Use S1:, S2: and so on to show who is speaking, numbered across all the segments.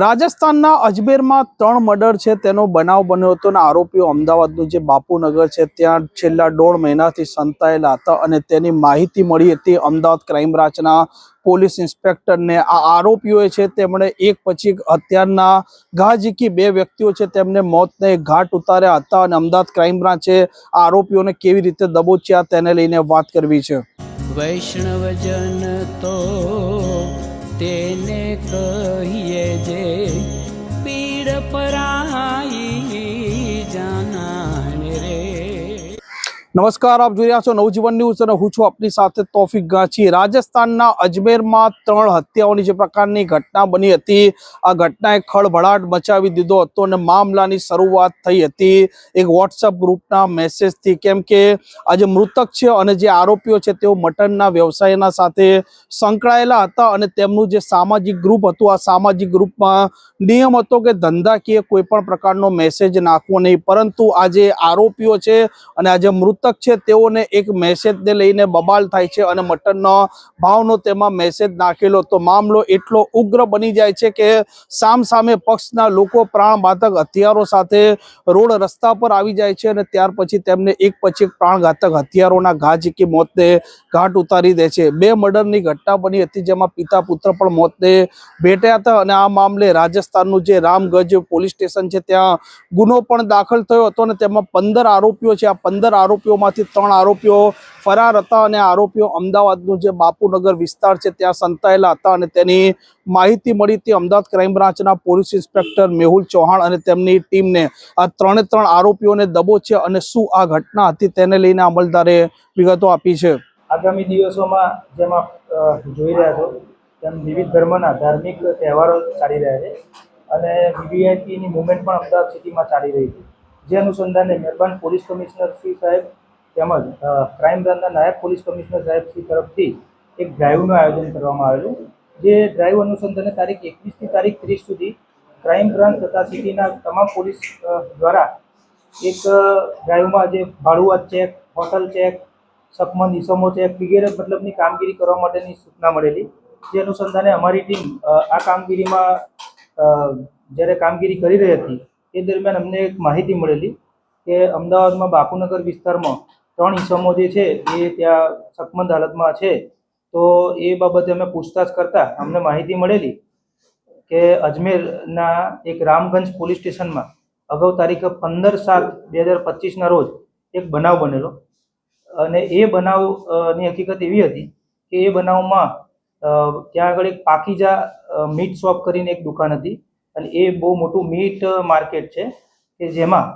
S1: રાજસ્થાનના અજમેરમાં ત્રણ મર્ડર છે, તેનો બનાવ બન્યો હતો અને આરોપીઓ અમદાવાદનું જે બાપુનગર છે, ત્યાં છેલ્લા દોઢ મહિનાથી સંતાયેલા હતા અને તેની માહિતી મળી હતી અમદાવાદ ક્રાઇમ બ્રાન્ચના પોલીસ ઇન્સ્પેક્ટરને. આ આરોપીઓએ છે, તેમણે એક પછી અત્યારના ઘા બે વ્યક્તિઓ છે, તેમને મોતને ઘાટ ઉતાર્યા હતા અને અમદાવાદ ક્રાઇમ બ્રાન્ચે આરોપીઓને કેવી રીતે દબોચ્યા તેને લઈને વાત કરવી છે.
S2: વૈષ્ણવજન તો કહીએ જે
S1: નમસ્કાર, આપ જોઈ રહ્યા છો નવજીવન ન્યૂઝ અને હું છું આપની સાથે તોફિક ગાંચી. રાજસ્થાનના અજમેરમાં ત્રણ હત્યાઓની જે પ્રકારની ઘટના બની હતી, આ ઘટનાએ ખળભળાટ મચાવી દીધો હતો અને મામલાની શરૂઆત થઈ હતી. એક વોટ્સઅપ ગ્રુપના મેસેજથી, કેમ કે આ જે મૃતક છે અને જે આરોપીઓ છે, તેઓ મટનના વ્યવસાયના સાથે સંકળાયેલા હતા અને તેમનું જે સામાજિક ગ્રુપ હતું, આ સામાજિક ગ્રુપમાં નિયમ હતો કે ધંધાકીય કોઈ પણ પ્રકારનો મેસેજ નાખવો નહીં. પરંતુ આ જે આરોપીઓ છે અને આ જે મૃતક છે, તેઓને એક મેસેજને લઈને બબાલ થાય છે અને મટનનો ભાવનો તેમાં મેસેજ નાખેલો. તો મામલો એટલો ઉગ્ર બની જાય છે કે સામ સામે પક્ષના લોકો પ્રાણઘાતક હથિયારો સાથે રોડ રસ્તા પર આવી જાય છે અને ત્યાર પછી તેમને એક પછી એક પ્રાણઘાતક હથિયારોના ઘા ઝીકી મોતને ઘાટ ઉતારી દે છે. બે મર્ડરની ઘટના બની હતી જેમાં પિતા પુત્ર પણ મોતને ભેટ્યા હતા અને આ મામલે રાજસ્થાનનું જે રામગંજ પોલીસ સ્ટેશન છે, ત્યાં ગુનો પણ દાખલ થયો હતો અને તેમાં પંદર આરોપીઓ છે. આ પંદર આરોપીઓમાંથી ત્રણ આરોપીઓ ફરાર હતા અને આરોપીઓ અમદાવાદનું જે બાપુનગર વિસ્તાર છે, ત્યાં સંતાયેલા હતા અને તેની માહિતી મળી હતી અમદાવાદ ક્રાઇમ બ્રાન્ચના પોલીસ ઇન્સ્પેક્ટર મેહુલ ચૌહાણ અને તેમની ટીમને. આ ત્રણે ત્રણ આરોપીઓને દબોચ્યા અને શું આ ઘટના હતી તેને લઈને અમલદારે વિગતો આપી છે.
S3: આગામી દિવસોમાં જેમ આપ જોઈ રહ્યા છો, તેમ વિવિધ ધર્મના ધાર્મિક તહેવારો ચાલી રહ્યા છે અને વીવીઆઈપીની મુવમેન્ટ પણ અમદાવાદ સિટીમાં ચાલી રહી છે. જે અનુસંધાને મહેરબાન પોલીસ કમિશનર શ્રી સાહેબ તેમજ ક્રાઇમ બ્રાન્ચના નાયબ પોલીસ કમિશનર સાહેબ શ્રી તરફથી એક ડ્રાઈવનું આયોજન કરવામાં આવેલું. જે ડ્રાઈવ અનુસંધાને તારીખ એકવીસથી તારીખ ત્રીસ સુધી ક્રાઇમ બ્રાન્ચ તથા સિટીના તમામ પોલીસ દ્વારા એક ડ્રાઈવમાં જે ભાડુઆત ચેક હોટલ ચેક સખમંદ ઇસમો ચેક વગેરે મતલબની કામગીરી કરવા માટેની સૂચના મળેલી. જે અનુસંધાને અમારી ટીમ આ કામગીરીમાં જ્યારે કામગીરી કરી રહી હતી, એ દરમિયાન અમને એક માહિતી મળેલી કે અમદાવાદમાં બાપુનગર વિસ્તારમાં ત્રણ ઈસમો જે છે, એ ત્યાં સકમંદ હાલતમાં છે. તો એ બાબતે અમે પૂછતાછ કરતા, અમને માહિતી મળેલી કે અજમેરના એક રામગંજ પોલીસ સ્ટેશનમાં અગાઉ તારીખ પંદર સાત બે હજાર પચીસના રોજ એક બનાવ બનેલો. અને એ બનાવની હકીકત એવી હતી કે એ બનાવમાં ત્યાં આગળ એક પાકીજા મીટ શોપ કરીને એક દુકાન હતી. અને એ બહુ મોટું મીટ માર્કેટ છે કે જેમાં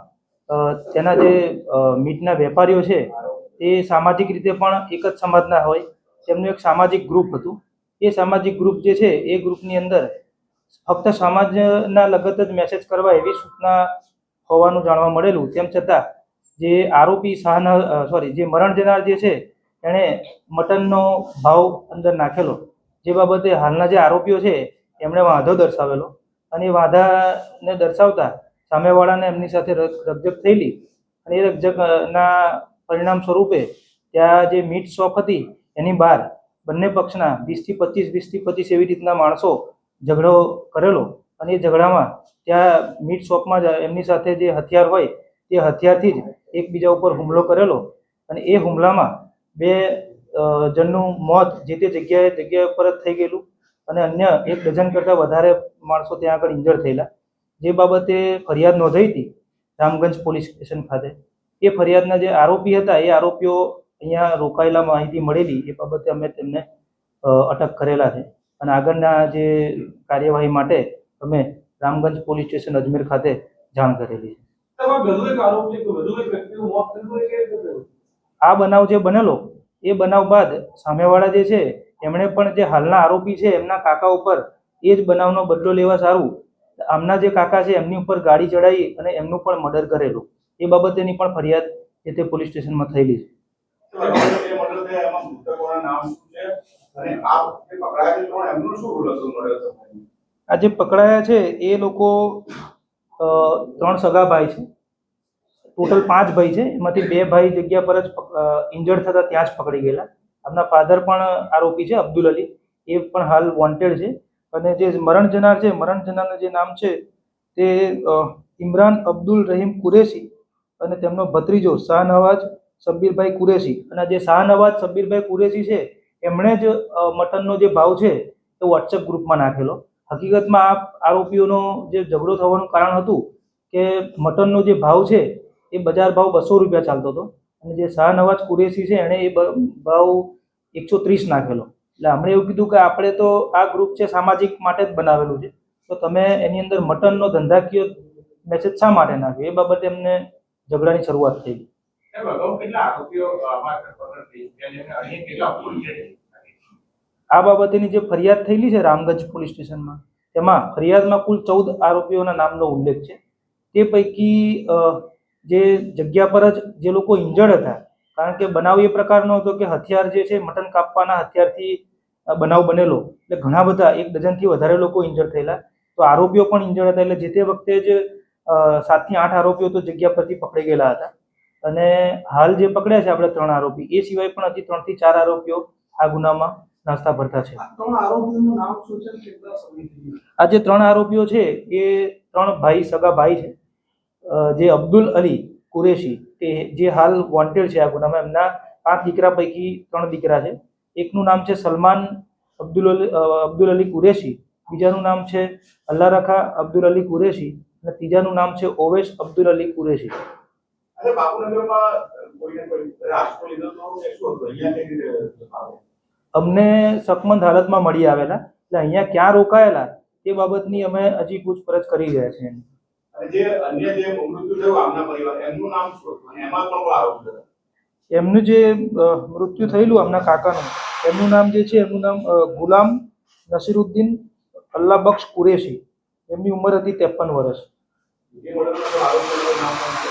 S3: તેના જે મીટના વેપારીઓ છે, એ સામાજિક રીતે પણ એક જ સમાજના હોય. તેમનું એક સામાજિક ગ્રુપ હતું. એ સામાજિક ગ્રુપ જે છે, એ ગ્રુપની અંદર ફક્ત સમાજના લગત જ મેસેજ કરવા એવી સૂચના હોવાનું જાણવા મળેલું. તેમ છતાં, જે આરોપી શાહના સોરી જે મરણ જનાર જે છે, એણે મટનનો ભાવ અંદર નાખેલો. જે બાબતે હાલના જે આરોપીઓ છે, એમણે વાંધો દર્શાવેલો. અને વાંધાને દર્શાવતા સામેવાળાને એમની સાથે રક- રકઝક થયેલી અને એ રકઝકના પરિણામ સ્વરૂપે ત્યાં જે મીટ શોપ હતી એની બહાર બંને પક્ષના વીસથી પચીસ વીસથી પચીસ એવી રીતના માણસો ઝઘડો કરેલો અને એ ઝઘડામાં ત્યાં મીટ શોપમાં જ એમની સાથે જે હથિયાર હોય તે હથિયારથી જ એકબીજા ઉપર હુમલો કરેલો અને એ હુમલામાં બે જણનું મોત જે તે જગ્યાએ, જગ્યા પર જ થઈ ગયેલું અને અન્ય એક ડઝન કરતાં વધારે માણસો ત્યાં આગળ ઇન્જર્ડ થયેલા. જે બાબતે ફરિયાદ નોંધાઈ હતી રામગંજ પોલીસ સ્ટેશન ખાતે એ ફરિયાદના જે આરોપી હતા એ આરોપીઓ અહીંયા રોકાયેલા માહિતી મળેલી એ બાબતે અમે તેમને અટક કરેલા છે અને આગળના જે કાર્યવાહી માટે અમે રામગંજ પોલીસ સ્ટેશન અજમેર ખાતે જાણ કરેલી છે? આ બનાવ જે બનેલો એ બનાવ બાદ સામેવાળા જે છે એમણે પણ જે હાલના આરોપી છે એમના કાકા ઉપર એ જ બનાવનો બદલો લેવા સારું આમના જે કાકા છે, એમની ઉપર ગાડી ચડાવી અને એમનું પણ મર્ડર કરેલું. એ બાબતેની પણ ફરિયાદ એ તે પોલીસ સ્ટેશનમાં થયેલી છે?
S4: આ જે પકડાયા છે,
S3: એ લોકો ત્રણ સગા ભાઈ છે. ટોટલ પાંચ ભાઈ છે. એમાંથી બે ભાઈ જગ્યા પર જ ઇન્જર્ડ થતા ત્યાં જ પકડી ગયેલા. આમના ફાધર પણ આરોપી છે, અબ્દુલ અલી. એ પણ હાલ વોન્ટેડ છે. અને જે મરણ જનાર છે, મરણ જનારનું જે નામ છે, તે ઇમરાન અબ્દુલ રહીમ કુરેશી અને તેમનો ભત્રીજો શાહનવાજ શબ્બીરભાઈ કુરેશી. અને જે શાહનવાજ શબ્બીરભાઈ કુરેશી છે, એમણે જ મટનનો જે ભાવ છે, એ વોટ્સએપ ગ્રુપમાં નાખેલો. હકીકતમાં આ આરોપીઓનો જે ઝઘડો થવાનું કારણ હતું કે મટનનો જે ભાવ છે, એ બજાર ભાવ બસો રૂપિયા ચાલતો હતો. અને જે શાહનવાજ કુરેશી છે, એણે એ ભાવ એકસો ત્રીસ નાખેલો. એટલે હમણાં એવું કીધું કે આપણે તો આ ગ્રુપ છે સામાજિક માટે જ બનાવેલું છે. તો તમે એની અંદર મટનનો ધંધાકીય મેસેજ શા માટે નાખ્યો? એ બાબતે એમને ઝઘડાની શરૂઆત થઈ. આ બાબતેની જે ફરિયાદ થયેલી છે રામગંજ પોલીસ સ્ટેશનમાં તેમાં ફરિયાદમાં કુલ ચૌદ આરોપીઓના નામનો ઉલ્લેખ છે. તે પૈકી જે જગ્યા પર જ જે લોકો ઇન્જર્ડ હતા કારણ કે બનાવ એ પ્રકારનો હતો કે હથિયાર જે છે મટન કાપવાના હથિયારથી બનાવ બનેલો. એટલે ઘણા બધા એક ડઝનથી વધારે લોકો ઇન્જર્ડ થયેલા. તો આરોપીઓ પણ ઇન્જર્ડ હતા એટલે જે તે વખતે જ સાતથી આઠ આરોપીઓ તો જગ્યા પરથી પકડી ગયેલા હતા. અને હાલ જે પકડ્યા છે આપણે ત્રણ આરોપી એ સિવાય પણ હજી ત્રણથી ચાર આરોપીઓ આ ગુનામાં નાસ્તા ભરતા છે. આ જે ત્રણ આરોપીઓ છે એ ત્રણ ભાઈ સગા ભાઈ છે. જે અબ્દુલ અલી કુરેશી તે જે હાલ વોન્ટેડ છે આ ગુનામાં એમના પાંચ દીકરા પૈકી ત્રણ દીકરા છે. એકનું નામ છે સલમાન અબ્દુલ અલી અબ્દુલ અલી કુરેશી બીજાનું નામ છે અલ્લા રખા અબ્દુલ અલી કુરેશી અને ત્રીજાનું નામ છે ઓવેશ અબ્દુલ અલી કુરેશી.
S4: એ?
S3: અમને શકમંદ હાલતમાં મળી આવેલા. એટલે અહીંયા ક્યાં રોકાયેલા? તે બાબતની અમે હજી પૂછપરછ કરી રહ્યા છીએ.
S4: અને જે અન્ય જે મૃત્યુ થયું આમના પરિવાર એમનું નામ શું એમાં પણ આરોપ હતા?
S3: એમનું જે મૃત્યુ થયેલું એમના કાકાનું એમનું નામ જે છે એમનું નામ ગુલામ નસીરુદ્દીન અલ્લાહ બક્ષ કુરેશી. એમની ઉંમર હતી ત્રેપન વર્ષ.
S4: છે.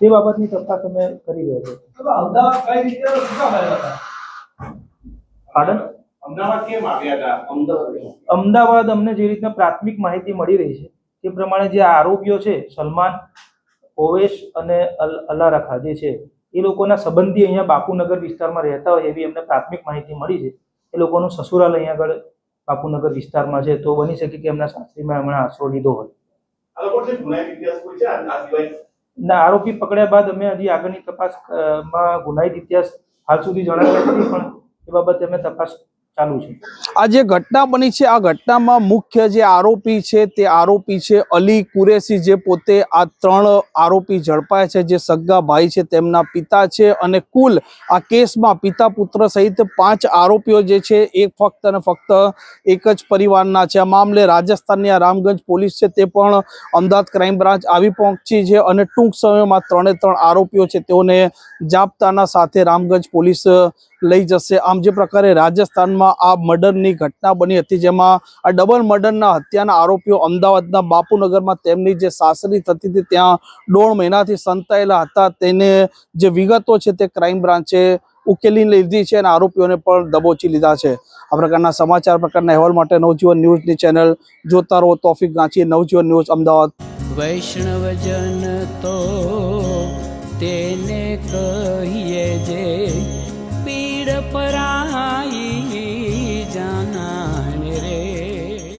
S3: તે બાબતની તપાસ અમે કરી રહ્યા છીએ
S1: હતા?
S3: પાડન
S4: અમદાવાદ કેમ આવ્યા હતા? અમદાવાદ.
S3: અમદાવાદ અમને જે રીતના પ્રાથમિક માહિતી મળી રહી છે તે પ્રમાણે જે આરોપીઓ છે સલમાન ઓવેશ અને અલ- અલ્લા રખા જે છે એ લોકોના સંબંધી અહીંયા બાપુનગર વિસ્તારમાં રહેતા હોય એવી અમને પ્રાથમિક માહિતી મળી છે. એ લોકોનું સસુરાલ અહીંયા આગળ બાપુનગર વિસ્તારમાં છે તો બની શકે કે એમના સાસરીમાં એમણે આશરો લીધો હોય. ના આરોપી પકડ્યા બાદ અમે હજી આગળની તપાસમાં ગુનાહિત ઇતિહાસ હાલ સુધી જણાવ્યા નથી પણ એ બાબતે અમે તપાસ ચાલુ છે.
S1: આ જે ઘટના બની છે, આ ઘટનામાં મુખ્ય જે આરોપી છે તે આરોપી છે અલી કુરેશી, જે પોતે આ ત્રણ આરોપી ઝડપાયા છે, જે સગા ભાઈ છે તેમના પિતા છે અને કુલ આ કેસમાં પિતા પુત્ર સહિત પાંચ આરોપીઓ જે છે એ ફક્ત અને ફક્ત એક જ પરિવારના છે. આ મામલે રાજસ્થાનની આ રામગંજ પોલીસ છે તે પણ અમદાવાદ ક્રાઇમ બ્રાન્ચ આવી પહોંચી છે અને ટૂંક સમયમાં ત્રણે ત્રણ આરોપીઓ છે તેઓને જાપ્તાના સાથે રામગંજ પોલીસ લઈ જશે. આમ જે પ્રકારે રાજસ્થાનમાં આ મર્ડરની ઘટના બની હતી, જેમાં આ ડબલ મર્ડરના હત્યાના આરોપીઓ અમદાવાદના બાપુનગરમાં તેમની જે સાસરી થતી હતી, ત્યાં દોઢ મહિનાથી સંતાયેલા હતા. તેને જે વિગતો છે તે ક્રાઇમ બ્રાન્ચે ઉકેલી લીધી છે અને આરોપીઓને પણ દબોચી લીધા છે. આ પ્રકારના સમાચાર, પ્રકારના અહેવાલ માટે નવજીવન ન્યૂઝની ચેનલ જોતા રહો. તોફિક ગાંચી નવજીવન ન્યૂઝ, અમદાવાદ.
S2: વૈષ્ણવજન તો તેને કહીએ જે